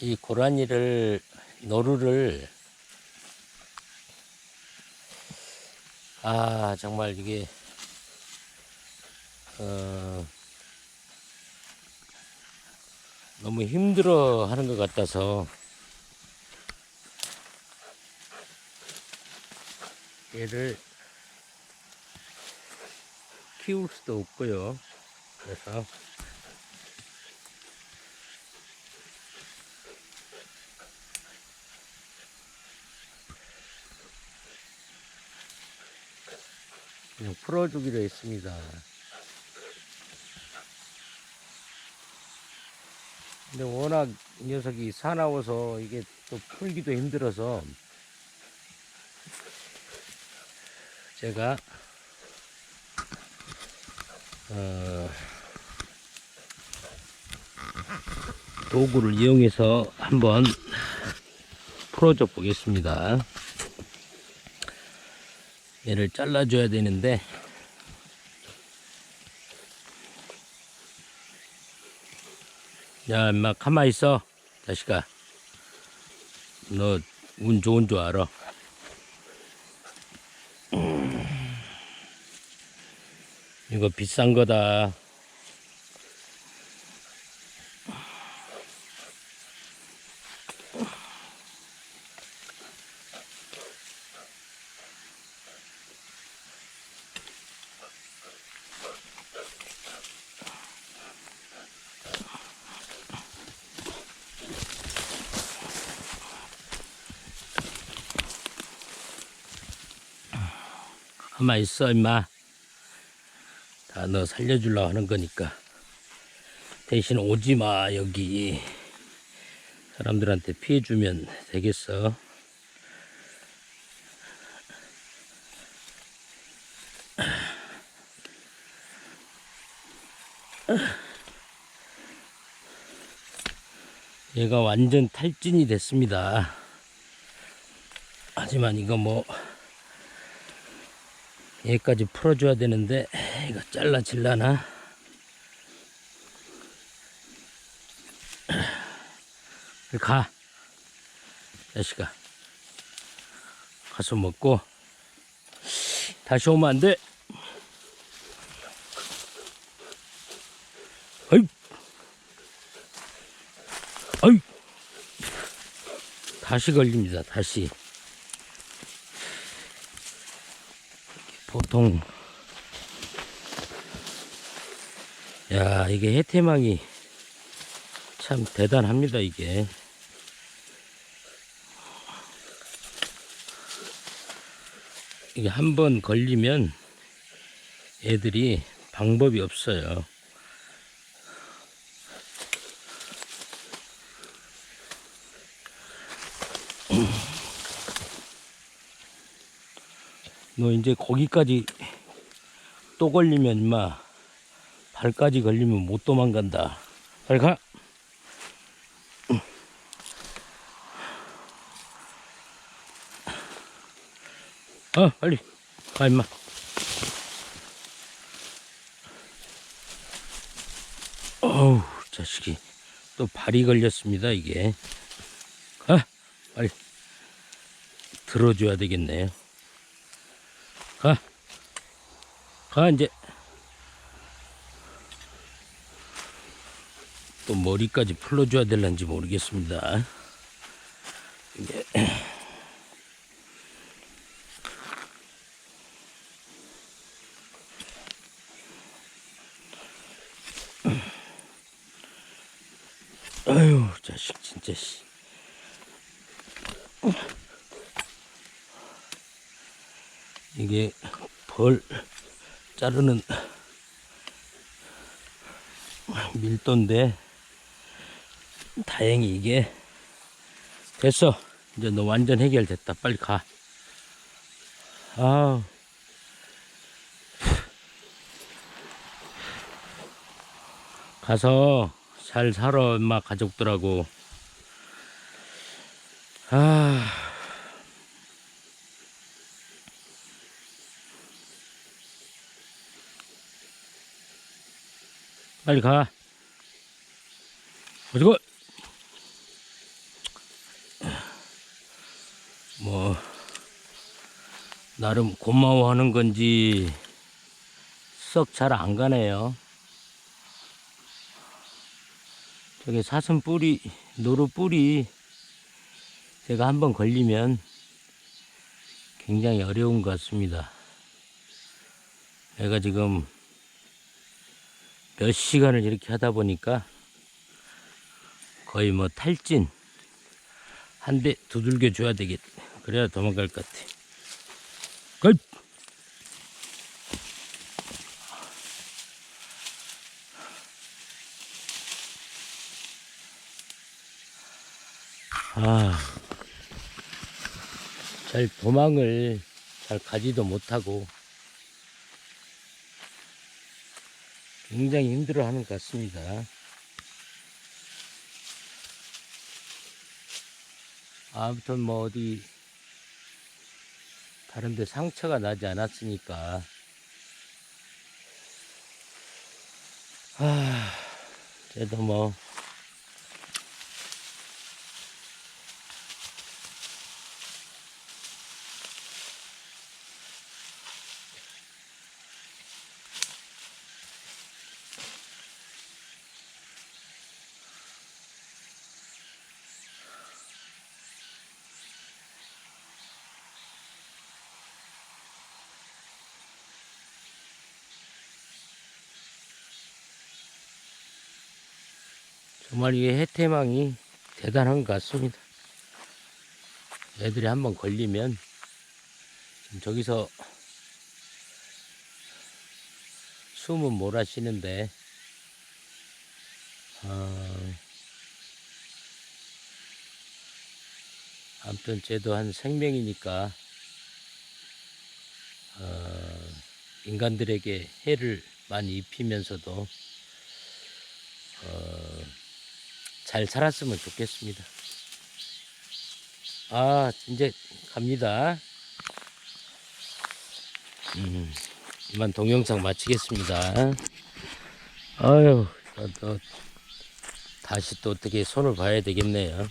이 고라니를 노루를 아 정말 이게 어 너무 힘들어 하는 것 같아서. 얘를 키울 수도 없고요. 그래서 그냥 풀어주기로 했습니다. 근데 워낙 이 녀석이 사나워서 이게 또 풀기도 힘들어서 제가 어, 도구를 이용해서 한번 풀어줘 보겠습니다. 얘를 잘라줘야 되는데. 야 임마 가만히 있어 자식아. 너 운 좋은 줄 알아. 음. 이거 비싼 거다 가만히 있어 임마. 다 너 살려주려고 하는 거니까. 대신 오지 마 여기. 사람들한테 피해 주면 되겠어. 얘가 완전 탈진이 됐습니다. 하지만 이거 뭐 얘까지 풀어줘야 되는데 이거 잘라질라나? 가. 자식아. 가서 먹고. 다시 오면 안돼. 어이. 어이. 다시 걸립니다 다시 보통 야 이게 해태망이 참 대단합니다 이게. 이게 한 번 걸리면 애들이 방법이 없어요 너 이제 거기까지 또 걸리면 임마 발까지 걸리면 못 도망간다. 빨리 가. 어, 빨리 가 임마. 어우 자식이. 또 발이 걸렸습니다 이게. 가 빨리. 들어줘야 되겠네요 가. 가, 이제. 또 머리까지 풀어줘야 될런지 모르겠습니다. 이게. 아유, 자식, 진짜, 씨. 이게 벌 자르는 밀도인데 다행히 이게 됐어. 이제 너 완전 해결됐다. 빨리 가. 아. 가서 잘 살아 엄마 가족들하고. 아 빨리 가. 그리고 뭐 나름 고마워하는 건지 썩 잘 안 가네요. 저기 사슴 뿌리, 노루 뿌리 제가 한번 걸리면 굉장히 어려운 것 같습니다. 내가 지금 몇 시간을 이렇게 하다 보니까 거의 뭐 탈진 한 대 두들겨 줘야 되겠. 그래야 도망갈 것 같아. 걸. 아, 잘 도망을 잘 가지도 못하고 굉장히 힘들어하는 것 같습니다. 아무튼 뭐 어디 다른데 상처가 나지 않았으니까 아 그래도 뭐 정말 이 해태망이 대단한 것 같습니다. 애들이 한번 걸리면 저기서 숨은 몰아쉬는데 어, 아무튼 쟤도 한 생명이니까 어, 인간들에게 해를 많이 입히면서도 어, 잘 살았으면 좋겠습니다. 아, 이제 갑니다. 음, 이만 동영상 마치겠습니다. 아유, 또, 또 다시 또 어떻게 손을 봐야 되겠네요.